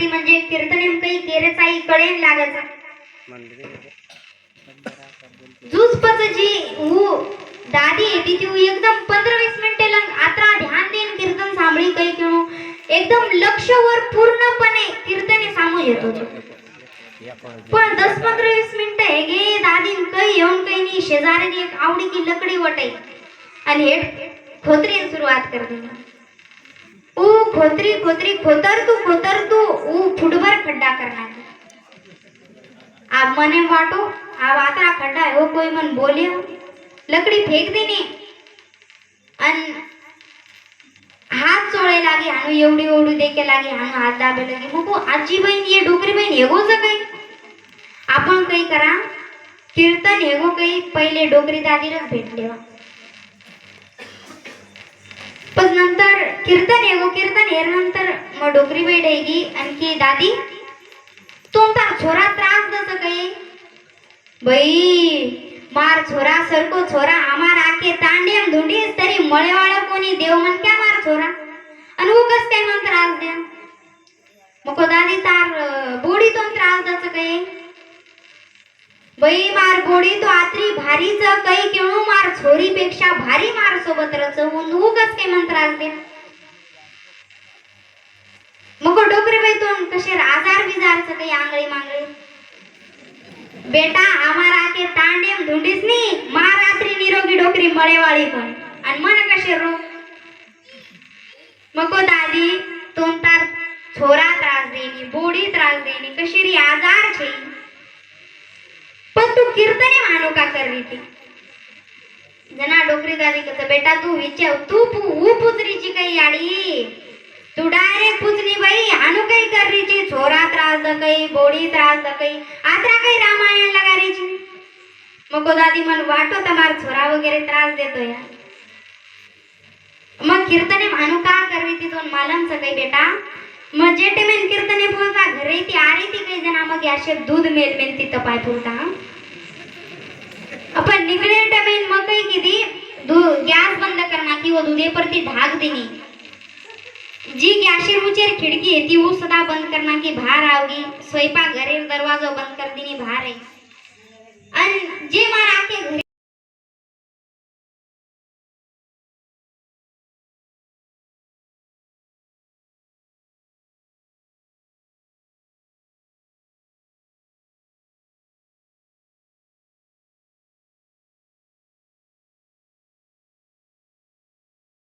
लागती म्हणजे कीर्तनेम काही केरचाई कळेन लागायचा. जुसपच जी हू दादी तिची हू एकदम पंधरा वीस मिनिटे लंग आता ध्यान देन कीर्तन सांभळी काही किणू एकदम लक्षवर पूर्णपणे कीर्तने सामू येत होतो पण दस पंधरा वीस मिनिटं हे गे दादीन काही येऊन काही नाही शेजारीने एक आवडी की लकडी वटाई. आणि हे खोत्रीन सुरुवात कर खोतरी खोतरी खोतर तू खोतर तू ऊ फुटभर खड्डा करणार आप मने वाटो आ वातरा खड्डा है वो कोई मन बोले हो लकड़ी फेंक देनी अन हात चोळे लागे हानु एवढी ओवडी देके लागे हानु हात दाबे लागे मग आजी बहीण ये डोकरी बहीण हेगो काही आपण काही करा कीर्तन हेगो काही पहिले डोकरी दादीरच भेट हो. पण नंतर कीर्तन हेगो कीर्तन हेर नंतर मग डोकरी बाई डेगी आणखी दादी तुमचा छोरा त्रास दस काही बाई मार छोरा सरको छोरा आमार आके तांडेम धुंडीस तरी मळेवाळ कोणी देव म्हण क्या मार छोरा आणि उगस काय म्हण त्रास द्या. मग दादी तार अं, बोडी तो त्रास दस काही बाई मार बोडी तो आत्री भारीच काही केळू मार छोरीपेक्षा भारी मार सोबत रच उगच काय म्हण त्रास द्या. मग डोकरे बाई तोंड कसे आजार बिजारचं काही आंगळी मांगळी? बेटा आम्हाला के तांडेम धुंडीस नी महारात्री निरोगी डोकरी मळेवाळी पण आणि मन कसे रो? मग दादी तोन तार छोरा त्रास देनी बोडी त्रास देनी कशी री आजार छे. पण तू कीर्तने मानो का कर ती? जना डोकरी दादी कसं बेटा तू विचार तू पु हू काही आडी. तू डायरेक्ट पुजली बाई आणू काही करीची छोरा त्रास दकई बोडी त्रास दकई आत्रा काही रामायण लगारीची? मग दादी मला वाटो तमार छोरा वगैरे त्रास देतो या मग कीर्तने मानू का करवी तिथून मालम सगळी बेटा? मग जेटे मेन कीर्तने बोलता घरी ती आरे ती काही जणा मग याशे दूध मेल मेन तिथं पाय पुरता. अपन निगलेट मेन मग काही किती? दूध गॅस बंद करना की वो दुधे पर ती ढाक देणी जी गॅशेर उचेर खिडकी आहे ती वो सदा बंद करना की बाहर आवगी स्वयंपाक घरेर दरवाजो बंद कर देनी